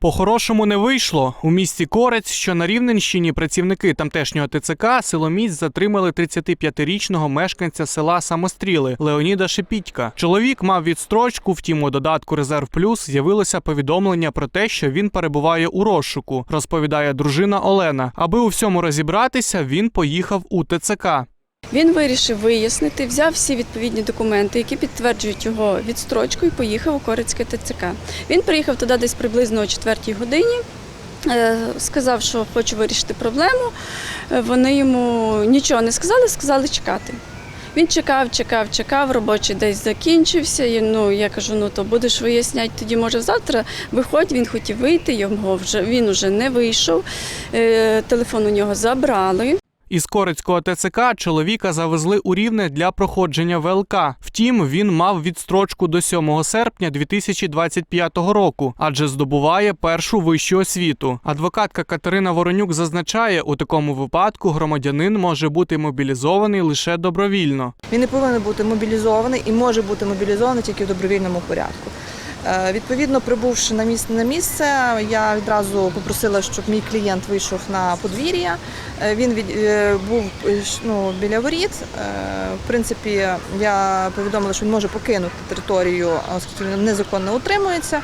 По-хорошому не вийшло. У місті Корець, що на Рівненщині, працівники тамтешнього ТЦК силоміць затримали 35-річного мешканця села Самостріли Леоніда Шепітька. Чоловік мав відстрочку, втім у додатку Резерв Плюс з'явилося повідомлення про те, що він перебуває у розшуку, розповідає дружина Олена. Аби у всьому розібратися, він поїхав у ТЦК. Він вирішив вияснити, взяв всі відповідні документи, які підтверджують його відстрочку, і поїхав у Корицьке ТЦК. Він приїхав туди десь приблизно о 4 годині. е, Сказав, що хочу вирішити проблему. Е, Вони йому нічого не сказали, сказали чекати. Він чекав, чекав, чекав, робочий десь закінчився. І, ну, я кажу, ну то будеш виясняти, тоді може завтра виходь. Він хотів вийти, його вже він уже не вийшов. Е, Телефон у нього забрали. Із Корецького ТЦК чоловіка завезли у Рівне для проходження ВЛК. Втім, він мав відстрочку до 7 серпня 2025 року, адже здобуває першу вищу освіту. Адвокатка Катерина Воронюк зазначає, у такому випадку громадянин може бути мобілізований лише добровільно. Він не повинен бути мобілізований і може бути мобілізований тільки в добровільному порядку. Е, Відповідно, прибувши на місце на місце, я відразу попросила, щоб мій клієнт вийшов на подвір'я. Е, Він від, е, був ну, біля воріт. В принципі, я повідомила, що він може покинути територію, оскільки він незаконно утримується.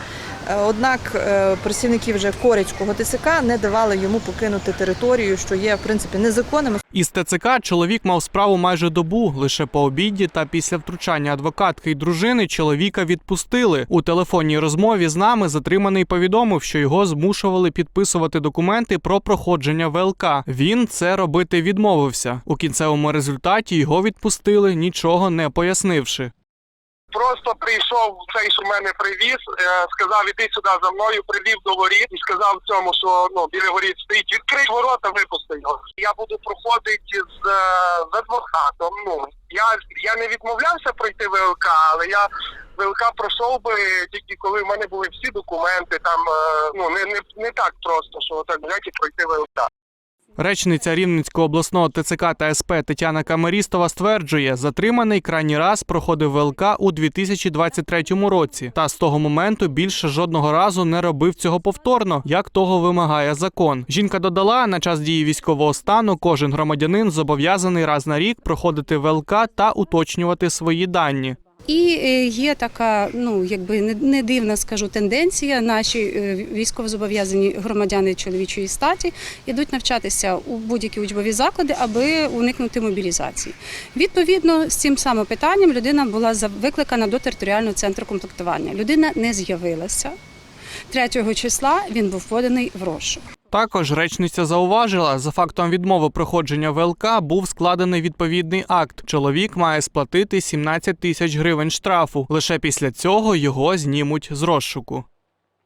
Е, Однак е, працівники вже Корецького ТСК не давали йому покинути територію, що є в принципі незаконним. Із ТЦК чоловік мав справу майже добу. Лише по обіді та після втручання адвокатки й дружини чоловіка відпустили. У телефонній розмові з нами затриманий повідомив, що його змушували підписувати документи про проходження ВЛК. Він це робити відмовився. У кінцевому результаті його відпустили, нічого не пояснивши. Просто прийшов цей, що мене привіз, е, сказав, іди сюди за мною, привів до воріт і сказав цьому, що ну біля воріт стоїть, відкрий ворота, випусти його. Я буду проходити з, е, з адвокатом. Ну я, я не відмовлявся пройти ВЛК, але я ВЛК пройшов би тільки коли в мене були всі документи. Там е, ну не, не, не так просто, що так взяти пройти ВЛК. Речниця Рівненського обласного ТЦК та СП Тетяна Камерістова стверджує, затриманий крайній раз проходив ВЛК у 2023 році, та з того моменту більше жодного разу не робив цього повторно, як того вимагає закон. Жінка додала, на час дії військового стану кожен громадянин зобов'язаний раз на рік проходити ВЛК та уточнювати свої дані. І е, є така, ну якби не, дивна, скажу, тенденція. Наші е, військовозобов'язані громадяни чоловічої статі йдуть навчатися у будь-які учбові заклади, аби уникнути мобілізації. Відповідно, з цим самим питанням людина була викликана до територіального центру комплектування. Людина не з'явилася. 3 числа він був поданий в розшук. Також речниця зауважила, за фактом відмови проходження ВЛК був складений відповідний акт. Чоловік має сплатити 17 тисяч гривень штрафу. Лише після цього його знімуть з розшуку.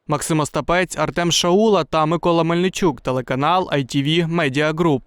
Максим Остапець, Артем Шаула та Микола Мельничук, телеканал ITV Media Group.